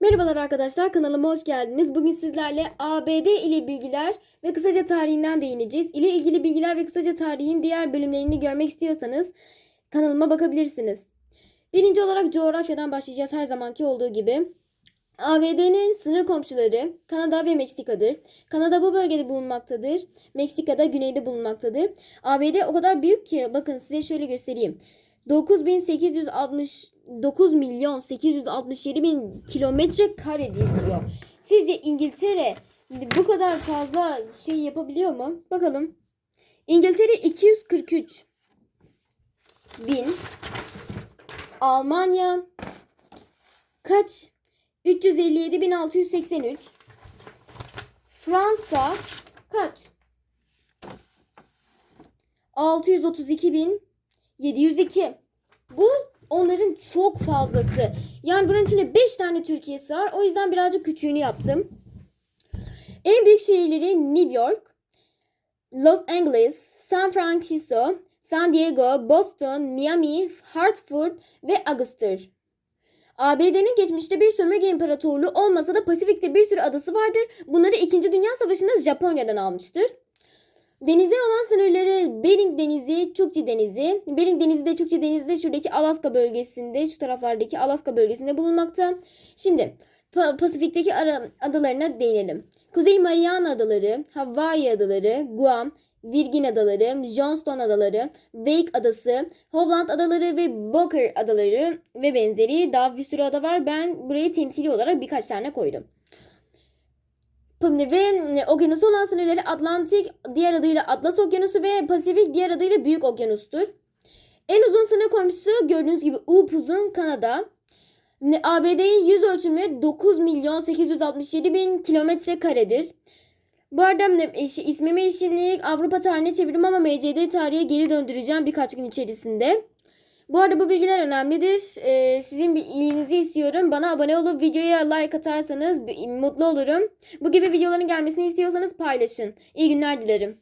Merhabalar arkadaşlar kanalıma hoş geldiniz. Bugün sizlerle ABD ile bilgiler ve kısaca tarihinden değineceğiz. İle ilgili bilgiler ve kısaca tarihin diğer bölümlerini görmek istiyorsanız kanalıma bakabilirsiniz. Birinci olarak coğrafyadan başlayacağız her zamanki olduğu gibi. ABD'nin sınır komşuları Kanada ve Meksika'dır. Kanada bu bölgede bulunmaktadır. Meksika'da güneyde bulunmaktadır. ABD o kadar büyük ki bakın size şöyle göstereyim. 9869 milyon 867 bin kilometre kare diyor. Sizce İngiltere bu kadar fazla şey yapabiliyor mu? Bakalım. İngiltere 243 bin. Almanya kaç? 357.683. Fransa kaç? 632.702. Bu onların çok fazlası. Yani bunun içinde 5 tane Türkiye'si var. O yüzden birazcık küçüğünü yaptım. En büyük şehirleri New York, Los Angeles, San Francisco, San Diego, Boston, Miami, Hartford ve Augusta. ABD'nin geçmişte bir sömürge imparatorluğu olmasa da Pasifik'te bir sürü adası vardır. Bunları 2. Dünya Savaşı'nda Japonya'dan almıştır. Denize olan sınırları Bering Denizi, Chukchi Denizi. Bering Denizi de Chukchi Denizi de şuradaki Alaska bölgesinde, şu taraflardaki Alaska bölgesinde bulunmakta. Şimdi Pa- Pasifik'teki adalarına değinelim. Kuzey Mariana Adaları, Hawaii Adaları, Guam, Virgin Adaları, Johnston Adaları, Wake Adası, Hovland Adaları ve Booker Adaları ve benzeri daha bir sürü ada var. Ben burayı temsili olarak birkaç tane koydum. Ve okyanusu olan sınırları Atlantik diğer adıyla Atlas Okyanusu ve Pasifik diğer adıyla Büyük Okyanus'tur. En uzun sınır komşusu gördüğünüz gibi upuzun Kanada. ABD'nin yüz ölçümü 9 milyon 867 bin kilometre karedir. Bu arada ismimi şimdilik Avrupa tarihine çevirdim ama MCD tarihe geri döndüreceğim birkaç gün içerisinde. Bu arada bu bilgiler önemlidir. Ee, sizin bir iyiliğinizi istiyorum. Bana abone olup videoya like atarsanız mutlu olurum. Bu gibi videoların gelmesini istiyorsanız paylaşın. İyi günler dilerim.